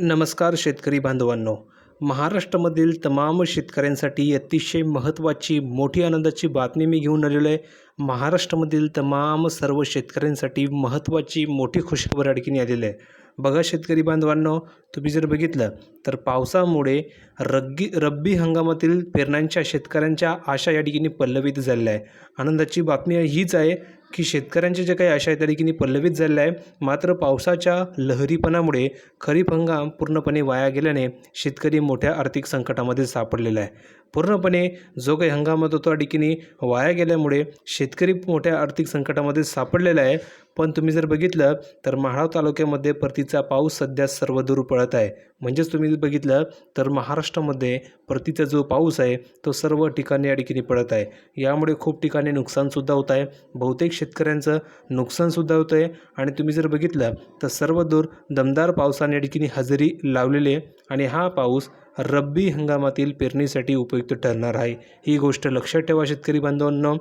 नमस्कार शेतकरी बांधवांनो. महाराष्ट्रामधील तमाम शेतकऱ्यांसाठी अतिशय महत्त्वाची मोठी आनंदाची बातमी मी घेऊन आलेलो आहे. महाराष्ट्रामधील तमाम सर्व शेतकऱ्यांसाठी महत्त्वाची मोठी खुशखबर अडकीने आलेली आहे. बघा शेतकरी बांधवांनो तुम्ही जर बघितलं तर पावसामुळे रग्गी रब्बी हंगामातील पेरण्यांच्या शेतकऱ्यांच्या आशा या ठिकाणी पल्लवित झालेल्या आहे. आनंदाची बातमी हीच आहे की शेतकऱ्यांच्या ज्या काही आशा आहेत त्या ठिकाणी पल्लवित झालेल्या आहे. मात्र पावसाच्या लहरीपणामुळे खरीप हंगाम पूर्णपणे वाया गेल्याने शेतकरी मोठ्या आर्थिक संकटामध्ये सापडलेला आहे. पूर्णपणे जो काही हंगामात होतो त्या ठिकाणी वाया गेल्यामुळे शेतकरी मोठ्या आर्थिक संकटामध्ये सापडलेला आहे. पण तुम्ही जर बघितलं तर महाराव तालुक्यामध्ये परतीचा पाऊस सध्या सर्वदूर पडत आहे. म्हणजेच तुम्ही बघितलं तर महाराष्ट्र महाराष्ट्रामध्ये परतीचा जो पाऊस आहे तो सर्व ठिकाणी या ठिकाणी पडत आहे. यामुळे खूप ठिकाणी नुकसानसुद्धा होत आहे. बहुतेक शेतकऱ्यांचं नुकसानसुद्धा होतं आहे. आणि तुम्ही जर बघितलं तर सर्व दूर दमदार पावसाने या ठिकाणी हजेरी लावलेली आहे. आणि हा पाऊस रब्बी हंगामातील पेरणीसाठी उपयुक्त ठरणार आहे. ही गोष्ट लक्षात ठेवा शेतकरी बांधवांना.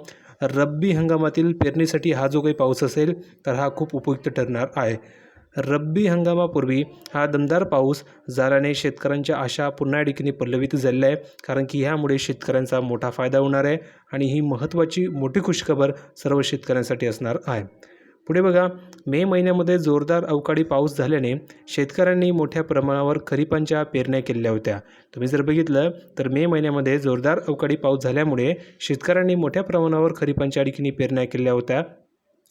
रब्बी हंगामातील पेरणीसाठी हा जो काही पाऊस असेल तर हा खूप उपयुक्त ठरणार आहे. रब्बी हंगामापूर्वी हा दमदार पाऊस झाल्याने शेतकऱ्यांच्या आशा पुन्हा या ठिकाणी पल्लवित झालेल्या आहे कारण की ह्यामुळे शेतकऱ्यांचा मोठा फायदा होणार आहे आणि ही महत्त्वाची मोठी खुशखबर सर्व शेतकऱ्यांसाठी असणार आहे. पुढे बघा मे महिन्यामध्ये जोरदार अवकाळी पाऊस झाल्याने शेतकऱ्यांनी मोठ्या प्रमाणावर खरीपांच्या पेरण्या केलेल्या होत्या. तुम्ही जर बघितलं तर मे महिन्यामध्ये जोरदार अवकाळी पाऊस झाल्यामुळे शेतकऱ्यांनी मोठ्या प्रमाणावर खरीपांच्या ठिकाणी पेरण्या केल्या होत्या.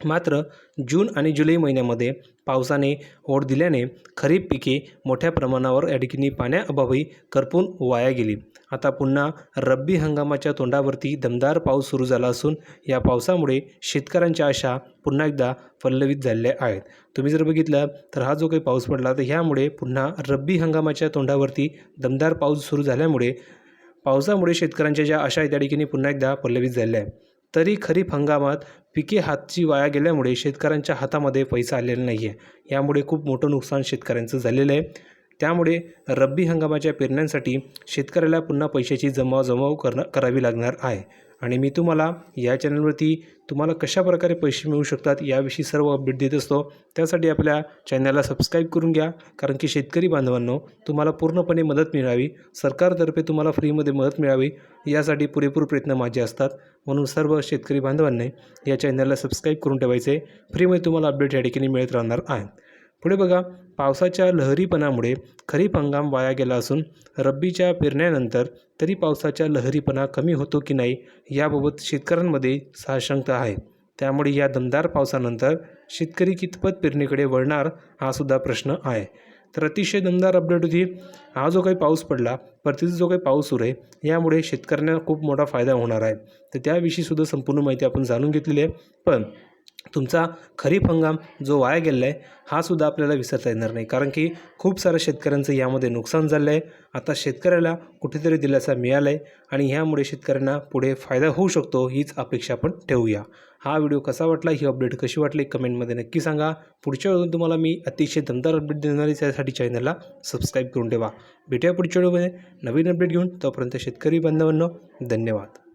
मात्र जून आणि जुलै महिन्यामध्ये पावसाने ओढ दिल्याने खरीप पिके मोठ्या प्रमाणावर या ठिकाणी पाण्याअभावी करपून वाया गेली. आता पुन्हा रब्बी हंगामाच्या तोंडावरती दमदार पाऊस सुरू झाला असून या पावसामुळे शेतकऱ्यांच्या आशा पुन्हा एकदा पल्लवित झालेल्या आहेत. तुम्ही जर बघितलं तर हा जो काही पाऊस पडला तर ह्यामुळे पुन्हा रब्बी हंगामाच्या तोंडावरती दमदार पाऊस सुरू झाल्यामुळे पावसामुळे शेतकऱ्यांच्या ज्या आशा आहेत त्या ठिकाणी पुन्हा एकदा पल्लवित झालेल्या आहे तरी खरीप हंगामात पिके हातची वाया गेल्यामुळे शेतकऱ्यांच्या हातामध्ये पैसा आलेला नाही आहे यामुळे खूप मोठं नुकसान शेतकऱ्यांचं झालेलं आहे. त्यामुळे रब्बी हंगामाच्या पेरण्यांसाठी शेतकऱ्याला पुन्हा पैशाची जमावजमाव करणं करावी लागणार आहे. आणि मी तुम्हाला या चॅनलवरती तुम्हाला कशा प्रकारे पैसे मिळू शकतात याविषयी सर्व अपडेट देत असतो. त्यासाठी आपल्या चॅनलला सबस्क्राईब करून घ्या. कारण की शेतकरी बांधवांनो तुम्हाला पूर्णपणे मदत मिळावी. सरकारतर्फे तुम्हाला फ्रीमध्ये मदत मिळावी. यासाठी पुरेपूर प्रयत्न माझे असतात. म्हणून सर्व शेतकरी बांधवांनी या चॅनलला सबस्क्राईब करून ठेवायचे. फ्रीमध्ये तुम्हाला अपडेट या ठिकाणी मिळत राहणार आहेत. पुढे बघा पावसाच्या लहरीपणामुळे खरीप हंगाम वाया गेला असून रब्बीच्या पेरण्यानंतर तरी पावसाच्या लहरीपणा कमी होतो की नाही याबाबत शेतकऱ्यांमध्ये साशंकता आहे. त्यामुळे या दमदार पावसानंतर शेतकरी कितपत पेरणीकडे वळणार हा सुद्धा प्रश्न आहे. तर अतिशय दमदार अपडेट होती. हा जो काही पाऊस पडला परतीचा जो काही पाऊस सुरू आहे यामुळे शेतकऱ्यांना खूप मोठा फायदा होणार आहे. तर त्याविषयी सुद्धा संपूर्ण माहिती आपण जाणून घेतलेली आहे. पण तुमचा खरीप हंगाम जो वाया गेलेला आहे हा सुद्धा आपल्याला विसरता येणार नाही. कारण की खूप साऱ्या शेतकऱ्यांचं यामध्ये नुकसान झालं आहे आता शेतकऱ्याला कुठेतरी दिलासा मिळाला आहे आणि ह्यामुळे शेतकऱ्यांना पुढे फायदा होऊ शकतो हीच अपेक्षा आपण ठेवूया. हा व्हिडिओ कसा वाटला ही अपडेट कशी वाटली कमेंटमध्ये नक्की सांगा. पुढच्या वेळेला तुम्हाला मी अतिशय दमदार अपडेट देणारी त्यासाठी चॅनलला सबस्क्राईब करून ठेवा. भेटूया पुढच्या व्हिडिओमध्ये नवीन अपडेट घेऊन. तोपर्यंत शेतकरी बांधवांनो धन्यवाद.